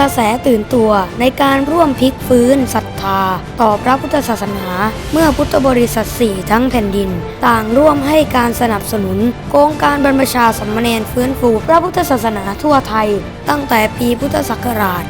ระแสตื่นตัวในการร่วมพลิกฟื้นศรัทธา ต่อพระพุทธศาสนา เมื่อพุทธบริษัทสี่ทั้งแผ่นดิน ต่างร่วมให้การสนับสนุน โครงการบรรพชาสมณเณรฟื้นฟูพระพุทธศาสนาทั่วไทย ตั้งแต่ปีพุทธศักราช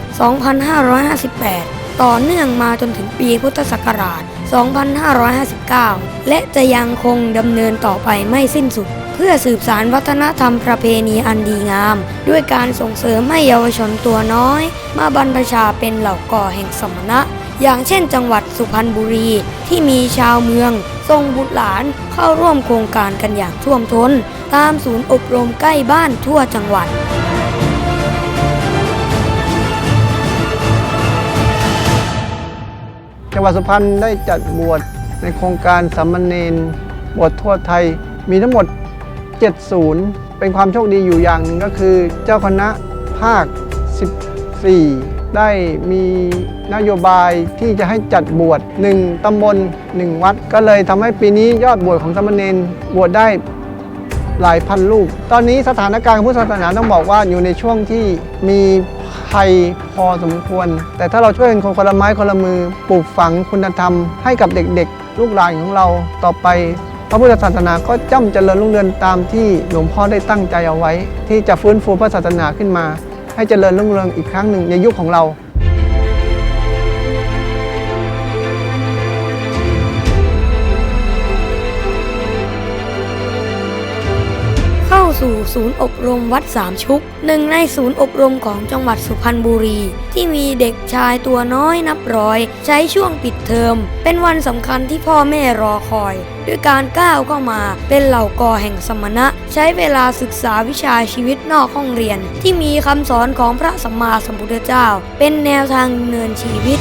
2558 ต่อเนื่องมาจนถึงปีพุทธศักราช 2559 และจะยังคงดำเนินต่อไปไม่สิ้นสุด เพื่อสืบสารวัฒนธรรมประเพณีอันดีงาม ด้วยการส่งเสริมให้เยาวชนตัวน้อย มาบรรพชาเป็นเหล่าก่อแห่งสมณะ อย่างเช่นจังหวัดสุพรรณบุรีที่มีชาวเมืองทรงบุตรหลานเข้าร่วมโครงการกันอย่างท่วมท้น ตามศูนย์อบรมใกล้บ้านทั่วจังหวัด จังหวัดสุพรรณได้จัดบวชในโครงการสามเณรบวชทั่วไทยมีทั้งหมด 7 ศูนย์ เป็นความโชคดีอยู่อย่างหนึงก็คือ เจ้าคณะภาค 14 ได้มีนโยบายที่จะให้จัดบวช 1 ตำบล 1 วัด ก็เลยทำให้ปีนี้ยอดบวชของสามเณรบวชได้หลายพันลูกตอนนี้สถานการณ์พุทธศาสนาต้องบอกว่าอยู่ในช่วงที่มี ภัยพอสมควร แต่ถ้าเราช่วยกันคนละไม้คนละมือปลูกฝังคุณธรรมให้กับเด็กๆ ลูกหลานของเราต่อไป พระพุทธศาสนาก็จ้ำเจริญรุ่งเรืองตามที่หลวงพ่อได้ตั้งใจเอาไว้ ที่จะฟื้นฟูพระศาสนาขึ้นมา ให้เจริญรุ่งเรืองอีกครั้งหนึ่งในยุคของเรา สู่ศูนย์อบรมวัดสามชุกหนึ่งในศูนย์อบรมของจังหวัดสุพรรณบุรี ที่มีเด็กชายตัวน้อยนับร้อย ใช้ช่วงปิดเทอม เป็นวันสำคัญที่พ่อแม่รอคอย ด้วยการก้าวเข้ามาเป็นเหล่ากอแห่งสมณะ ใช้เวลาศึกษาวิชาชีวิตนอกห้องเรียน ที่มีคำสอนของพระสัมมาสัมพุทธเจ้า เป็นแนวทางเนินชีวิต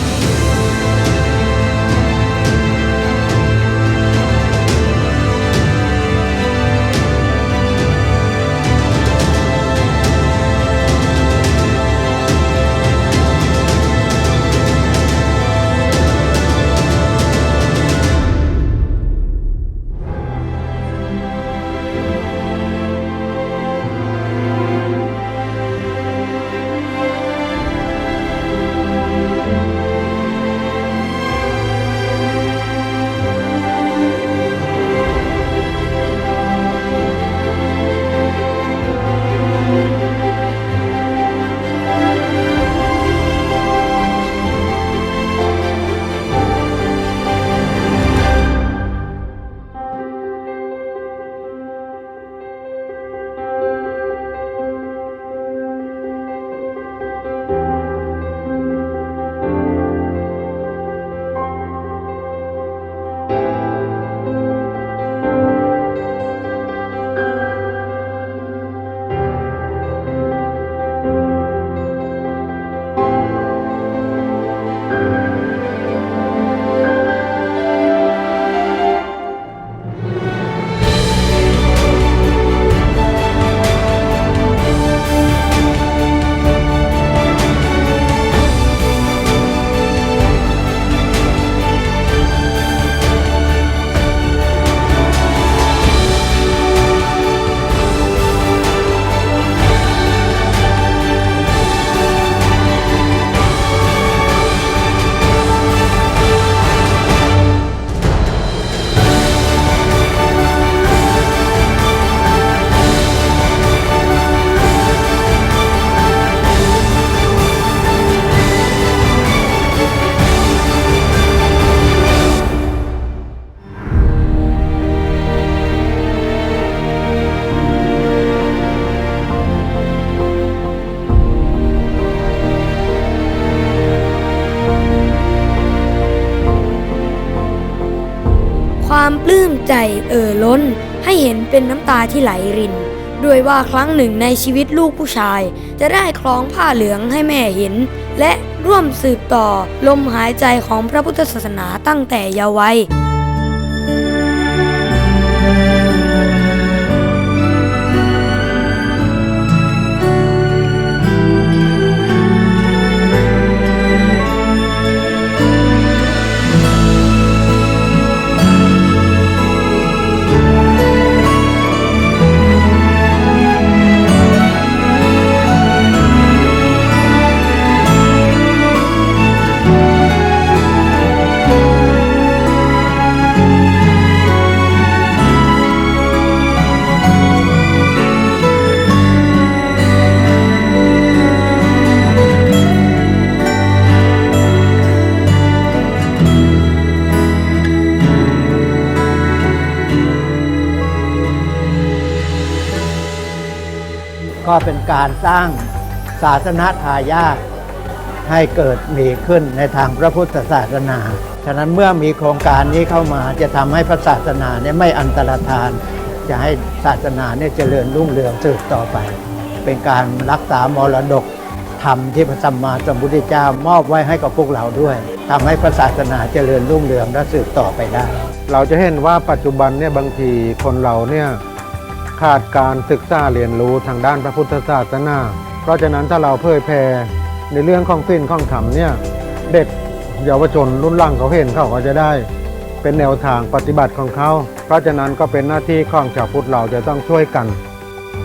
ความปลื้มใจเอ่อล้น ให้เห็นเป็นน้ำตาที่ไหลริน ด้วยว่าครั้งหนึ่งในชีวิตลูกผู้ชาย จะได้คล้องผ้าเหลืองให้แม่เห็น และร่วมสืบต่อลมหายใจของพระพุทธศาสนาตั้งแต่เยาว์วัย เป็นการสร้างศาสนาทายาทให้เกิดมีขึ้นในทางพระพุทธศาสนา ฉะนั้นเมื่อมีโครงการนี้เข้ามาจะทำให้พระศาสนาเนี่ยไม่อันตรธาน จะให้ศาสนาเนี่ยเจริญรุ่งเรืองสืบต่อไป เป็นการรักษามรดกธรรมที่พระสัมมาสัมพุทธเจ้ามอบไว้ให้กับพวกเราด้วยทำให้พระศาสนาเจริญรุ่งเรืองและสืบต่อไปได้ เราจะเห็นว่าปัจจุบันเนี่ยบางทีคนเราเนี่ย ขาดการศึกษาเรียนรู้ทางด้านพระพุทธศาสนา เพราะฉะนั้นถ้าเราเผยแผ่ในเรื่องของสิ้นของธรรมเนี่ยเด็กเยาวชนรุ่นหลังเขาเห็นเขาก็จะได้ เป็นแนวทางปฏิบัติของเขา เพราะฉะนั้นก็เป็นหน้าที่ของชาวพุทธเราจะต้องช่วยกัน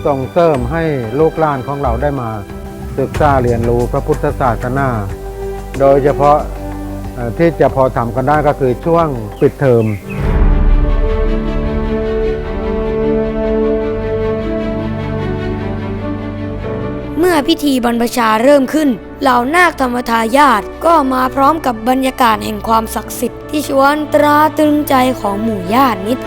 ส่งเสริมให้ลูกหลานของเราได้มา ศึกษาเรียนรู้พระพุทธศาสนา โดยเฉพาะที่จะพอทำกันได้ก็คือช่วงปิดเทอม มื่อพิธีบรรพชาเริ่มขึ้น เหล่านาคธรรมทายาทก็มาพร้อมกับบรรยากาศแห่งความศักดิ์สิทธิ์ที่ชวนตราตรึงใจของหมู่ญาตินิด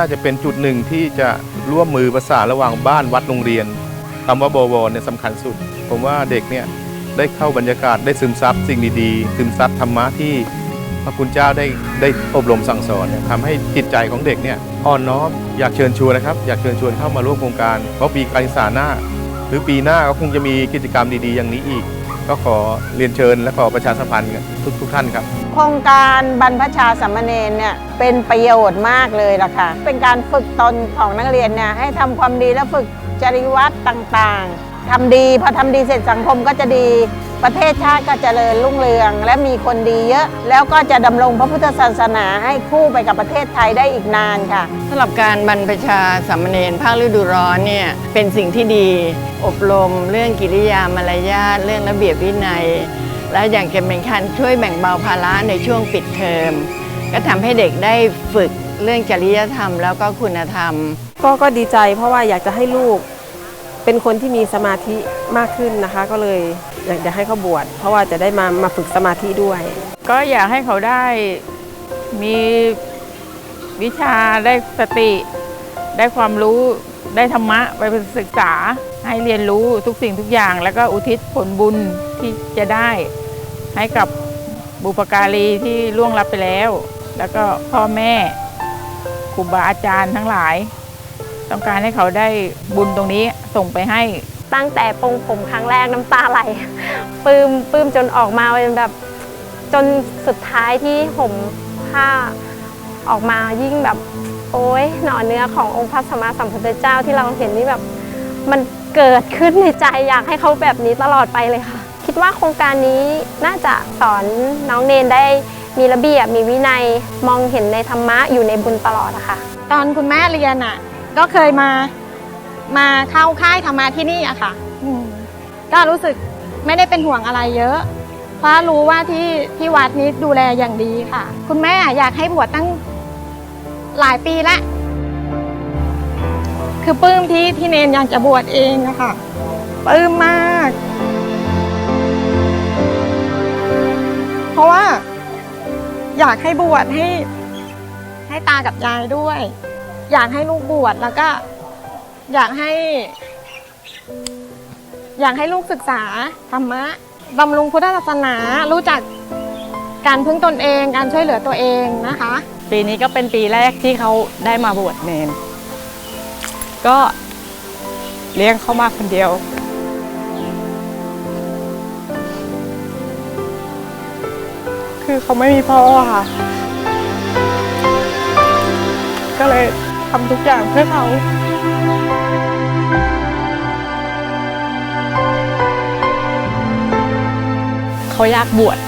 น่าจะเป็นจุดหนึ่งที่จะร่วมมือประสานระหว่างบ้านวัดโรงเรียนคำว่าบวรเนี่ยสำคัญสุด ผมว่าเด็กเนี่ยได้เข้าบรรยากาศได้ซึมซับสิ่งดีๆ ซึมซับธรรมะที่พระคุณเจ้าได้ได้อบรมสั่งสอนเนี่ยทำให้จิตใจของเด็กเนี่ยอ่อนน้อมอยากเชิญชวนนะครับ อยากเชิญชวนเข้ามาร่วมโครงการเพราะปีการศึกษาหน้า หรือปีหน้าก็คงจะมีกิจกรรมดีๆ อย่างนี้อีก ก็ขอเรียนเชิญและขอประชาสัมพันธ์ทุกทุกท่านครับ โครงการบรรพชาสามเณรเนี่ยเป็นประโยชน์มากเลยล่ะค่ะ เป็นการฝึกตนของนักเรียนเนี่ยให้ทำความดีและฝึกจริยวัตรต่างๆทำดีพอทำดีเสร็จสังคมก็จะดี ประเทศชาติก็เจริญรุ่งเรือง และมีคนดีเยอะ แล้วก็จะดำรงพระพุทธศาสนาให้คู่ไปกับประเทศไทยได้อีกนานค่ะสำหรับการบรรพชาสามเณรภาคฤดูร้อนเนี่ยเป็นสิ่งที่ดี อบรม เรื่องกิริยามารยาทเรื่องระเบียบวินัย และอย่างจะเป็นการช่วยแบ่งเบาภาระในช่วงปิดเทอมก็ทำให้เด็กได้ฝึกเรื่องจริยธรรมแล้วก็คุณธรรม ก็ก็ดีใจเพราะว่าอยากจะให้ลูกเป็นคนที่มีสมาธิมากขึ้นนะคะ ก็เลย อยากจะให้เขาบวชเพราะว่าจะได้มามาฝึกสมาธิด้วย ก็อยากให้เขาได้มีวิชาได้สติ ได้ความรู้ได้ธรรมะไปศึกษาให้เรียนรู้ทุกสิ่งทุกอย่าง แล้วก็อุทิศผลบุญที่จะได้ ให้กับบุปการีที่ล่วงลับไปแล้ว แล้วก็พ่อแม่ครูบาอาจารย์ทั้งหลาย ต้องการให้เขาได้บุญตรงนี้ส่งไปให้ ตั้งแต่ปรงผมครั้งแรกน้ำตาไหลปลื้มปลื้มจนออกมาเป็นแบบจนสุดท้ายที่ห่มผ้าออกมายิ่งแบบ โอ้ยหน่อเนื้อขององค์พระสัมมาสัมพุทธเจ้าที่เราเห็นนี่แบบมันเกิดขึ้นในใจอยากให้เขาแบบนี้ตลอดไปเลยค่ะ คิดว่าโครงการนี้น่าจะสอนน้องเนนได้มีระเบียบมีวินัยมองเห็นในธรรมะอยู่ในบุญตลอดอะคะตอนคุณแม่เรียนอะ ก็เคยมา มาเข้าค่ายธรรมะที่นี่อะค่ะอืมก็รู้สึกไม่ได้เป็นห่วงอะไรเยอะ เพราะรู้ว่าที่ที่วัดนี้ดูแลอย่างดีค่ะ คุณแม่อยากให้บวชตั้งหลายปีแล้วคือปลื้มที่ที่เนนอยากจะบวชเองอะค่ะปลื้มมาก เพราะว่า อยากให้บวชให้ ให้ตากับยายด้วย อยากให้ลูกบวชแล้วก็ อยากให้ อยากให้ลูกศึกษาธรรมะบำรุงพุทธศาสนา รู้จักการพึ่งตนเอง การช่วยเหลือตัวเองนะคะ ปีนี้ก็เป็นปีแรกที่เขาได้มาบวชเนน ก็เลี้ยงเขามาคนเดียวคือเขาไม่มีพ่อค่ะ ก็เลยทำทุกอย่างเพื่อเขา เขาอยากบวช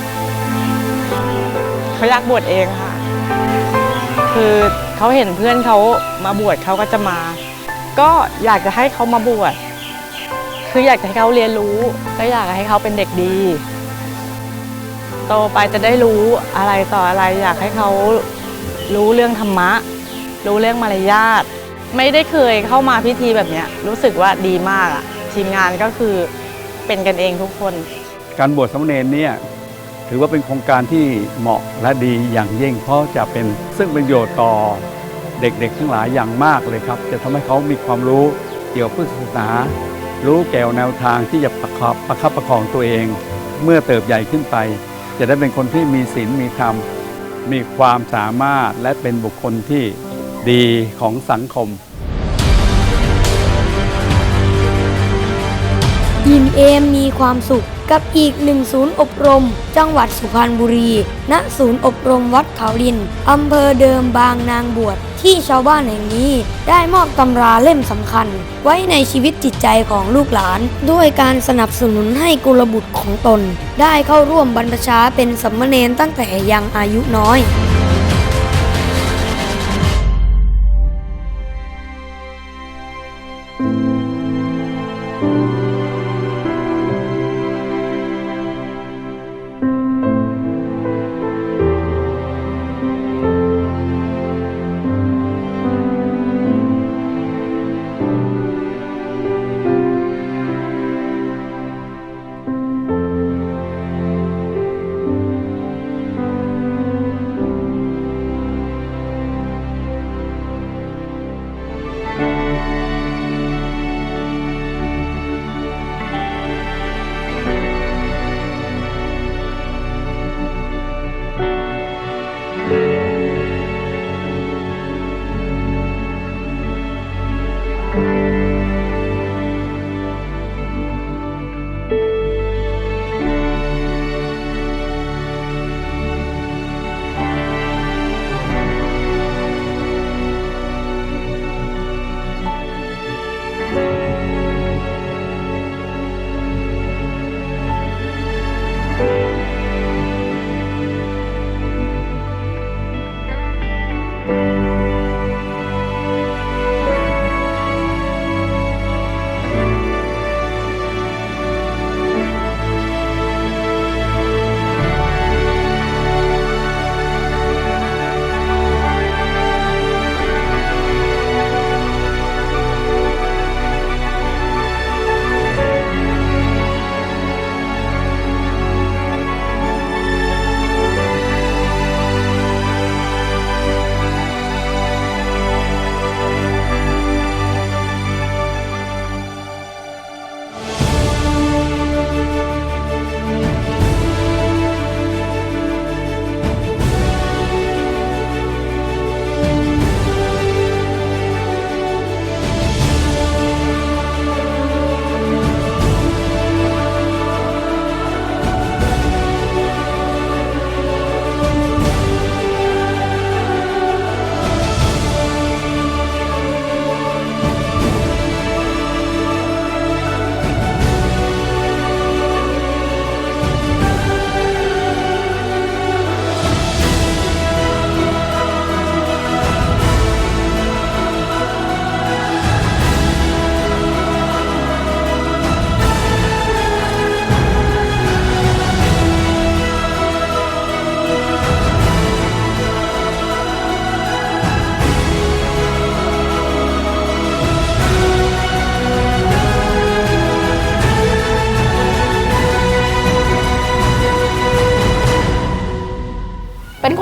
เขาอยากบวชเองค่ะ คือเขาเห็นเพื่อนเขามาบวชเขาก็จะมา ก็อยากจะให้เขามาบวชคืออยากจะให้เขาเรียนรู้ก็อยากให้เขาเป็นเด็กดี โตไปจะได้รู้อะไรต่ออะไร อยากให้เขารู้เรื่องธรรมะ รู้เรื่องมารยาทไม่ได้เคยเข้ามาพิธีแบบนี้รู้สึกว่าดีมากอะทีมงานก็คือเป็นกันเองทุกคน การบวชสามเณรเนี่ยถือว่าเป็นโครงการที่เหมาะและดีอย่างยิ่งเพราะจะเป็นซึ่งประโยชน์ต่อเด็กๆ ทั้งหลายอย่างมากเลยครับ จะทำให้เขามีความรู้เกี่ยวกับพุทธศาสนา รู้แกวแนวทางที่จะประคับประคับประคองตัวเอง เมื่อเติบใหญ่ขึ้นไป จะได้เป็นคนที่มีศีลมีธรรม มีความสามารถและเป็นบุคคลที่ดีของสังคม ยินเอมมีความสุข กับอีกหนึ่งศูนย์อบรม จังหวัดสุพรรณบุรี ณ ศูนย์อบรมวัดเขาดิน อำเภอเดิมบางนางบวช ที่ชาวบ้านแห่งนี้ ได้มอบตำราเล่มสำคัญ ไว้ในชีวิตจิตใจของลูกหลาน ด้วยการสนับสนุนให้กุลบุตรของตน ได้เข้าร่วมบรรพชาเป็นสัมมเนรตั้งแต่ยังอายุน้อย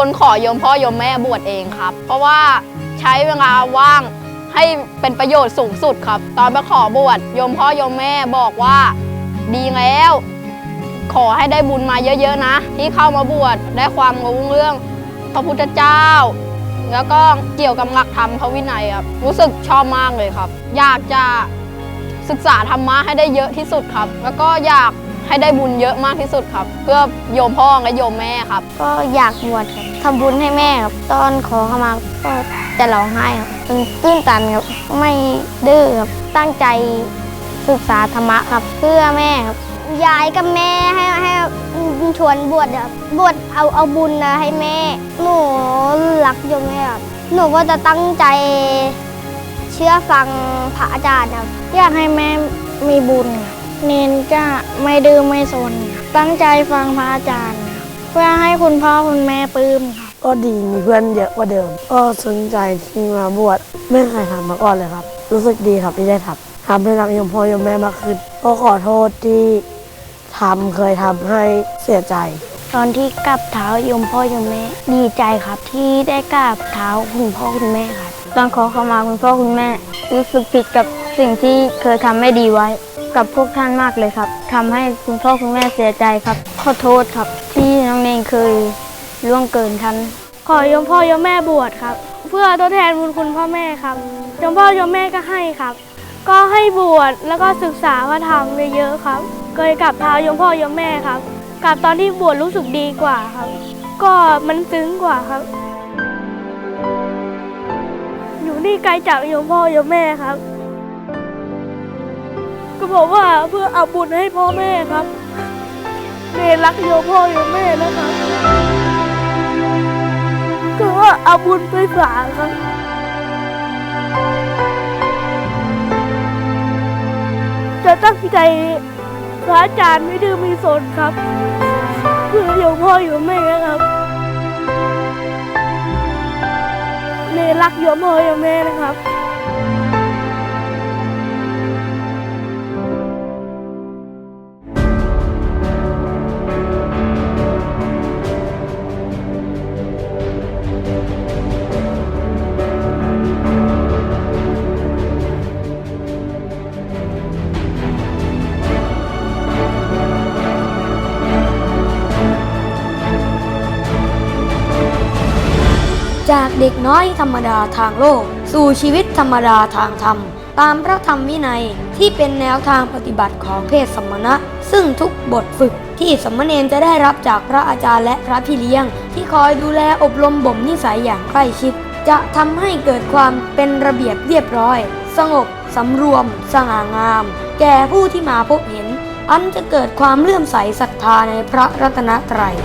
คนขอโยมพ่อโยมแม่บวชเองครับ เพราะว่าใช้เวลาว่างให้เป็นประโยชน์สูงสุดครับ ตอนไปขอบวชโยมพ่อโยมแม่บอกว่าดีแล้ว ขอให้ได้บุญมาเยอะ ๆ นะ ที่เข้ามาบวชได้ความรู้เรื่องพระพุทธเจ้า แล้วก็เกี่ยวกับหลักธรรมพระวินัยครับรู้สึกชอบมากเลยครับ อยากจะศึกษาธรรมะให้ได้เยอะที่สุดครับ แล้วก็อยาก ให้ได้บุญเยอะมากที่สุดครับ เพื่อโยมพ่อและโยมแม่ครับ ก็อยากบวชครับทำบุญให้แม่ครับ ตอนขอเข้ามาก็จะร้องไห้ครับมันตื้นตันครับ ไม่ดื้อครับ ตั้งใจศึกษาธรรมะครับ เพื่อแม่ครับ ยายกับแม่ให้ให้ชวนบวชครับบวชเอาเอาบุญนะให้แม่ หนูรักโยมแม่ครับหนูก็จะตั้งใจเชื่อฟังพระอาจารย์ครับอยากให้แม่มีบุญครับ เนนก็ไม่ดื้อไม่สนครับตั้งใจฟังพระอาจารย์ครับเพื่อให้คุณพ่อคุณแม่ปลื้มครับก็ดีมีเพื่อนเยอะกว่าเดิม ก็สนใจที่มาบวชไม่เคยทำมาก่อนเลยครับ รู้สึกดีครับที่ได้ทำทำให้รักยมพ่อยมแม่มากขึ้นก็ขอโทษที่ทำเคยทำให้เสียใจ ตอนที่กราบเท้ายมพ่อยมแม่ดีใจครับ ที่ได้กราบเท้าคุณพ่อคุณแม่ครับตอนขอเข้ามาคุณพ่อคุณแม่ รู้สึกผิดกับสิ่งที่เคยทำไม่ดีไว้ กับพวกท่านมากเลยครับทำให้คุณพ่อคุณแม่เสียใจครับ ขอโทษครับ ที่น้องเนงเคยล่วงเกินท่านขอยมพ่อยมแม่บวชครับ เพื่อทดแทนบุญคุณพ่อแม่ครับยมพ่อยมแม่ก็ให้ครับ ก็ให้บวชแล้วก็ศึกษาพระธรรมเยอะๆครับเคยกลับเท้ายมพ่อยมแม่ครับกลับตอนที่บวชรู้สึกดีกว่าครับ ก็มันซึ้งกว่าครับ อยู่นี่ไกลจากยมพ่อยมแม่ครับ ก็บอกว่าเพื่อเอาบุญให้พ่อแม่ครับเนรักโยมพ่อโยมแม่นะครับก็ว่าเอาบุญไปฝากครับจะตั้งใจพระอาจารย์ไม่ดื้อม่สนครับ เพื่อโยมพ่อโยมแม่ครับเนรักโยมพ่อโยมแม่นะครับ เด็กน้อยธรรมดาทางโลก สู่ชีวิตธรรมดาทางธรรม ตามพระธรรมวินัยที่เป็นแนวทางปฏิบัติของเพศสมณะ ซึ่งทุกบทฝึกที่สมณเณรจะได้รับจากพระอาจารย์และพระพี่เลี้ยง ที่คอยดูแลอบรมบ่มนิสัยอย่างใกล้ชิด จะทำให้เกิดความเป็นระเบียบเรียบร้อย สงบสำรวม สง่างาม แก่ผู้ที่มาพบเห็น อันจะเกิดความเลื่อมใสศรัทธาในพระรัตนตรัย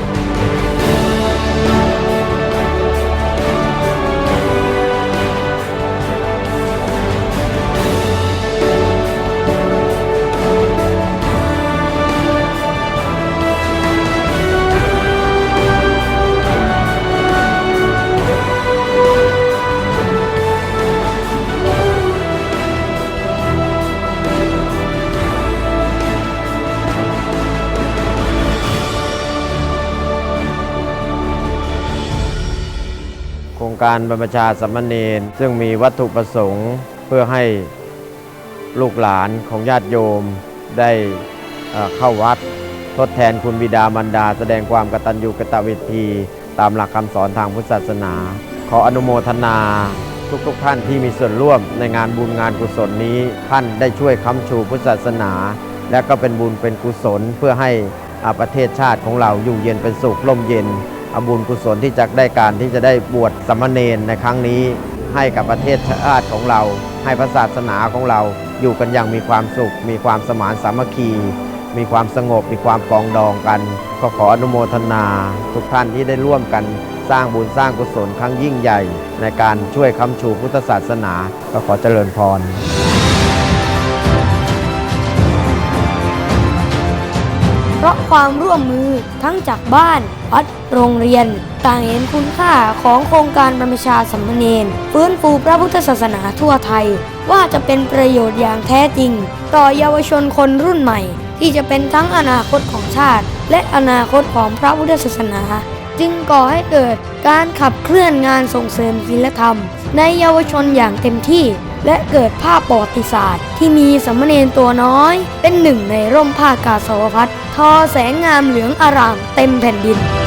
ครงการบรรพชาสมมเนรซึ่งมีวัตถุประสงค์เพื่อให้ลูกหลานของญาติโยมได้เข้าวัด ทดแทนคุณบิดามารดา แสดงความกตัญญูกตเวทีตามหลักคำสอนทางพุทธศาสนา ขออนุโมทนาทุกๆทท่านที่มีส่วนร่วมในงานบุญงานกุศลนี้ ท่านได้ช่วยค้ำชูพุทธศาสนา และก็เป็นบุญเป็นกุศลเพื่อให้ประเทศชาติของเราอยู่เย็นเป็นสุขร่มเย็น อบุญกุศลที่จะได้การที่จะได้บวชสามเณรในครั้งนี้ ให้กับประเทศชาติของเรา ให้พระศาสนาของเราอยู่กันอย่างมีความสุข มีความสมานสามัคคี มีความสงบ มีความปองดองกัน ก็ขออนุโมทนาทุกท่านที่ได้ร่วมกันสร้างบุญสร้างกุศลครั้งยิ่งใหญ่ ในการช่วยค้ำชูพุทธศาสนา ก็ขอเจริญพร ราะความร่วมมือทั้งจากบ้านวัดโรงเรียน ต่างเห็นคุณค่าของโครงการบรรพชาสัมมเนรฟื้นฟูพระพุทธศาสนาทั่วไทย ว่าจะเป็นประโยชน์อย่างแท้จริง ต่อเยาวชนคนรุ่นใหม่ ที่จะเป็นทั้งอนาคตของชาติ และอนาคตของพระพุทธศาสนา จึงก่อให้เกิดการขับเคลื่อนงานส่งเสริมศีลธรรม ในเยาวชนอย่างเต็มที่ และเกิดภาพประวัติศาสตร์ ที่มีสามเณรตัวน้อย เป็นหนึ่งในร่มผ้ากาสาวพัดทอแสงงามเหลืองอารามเต็มแผ่นดิน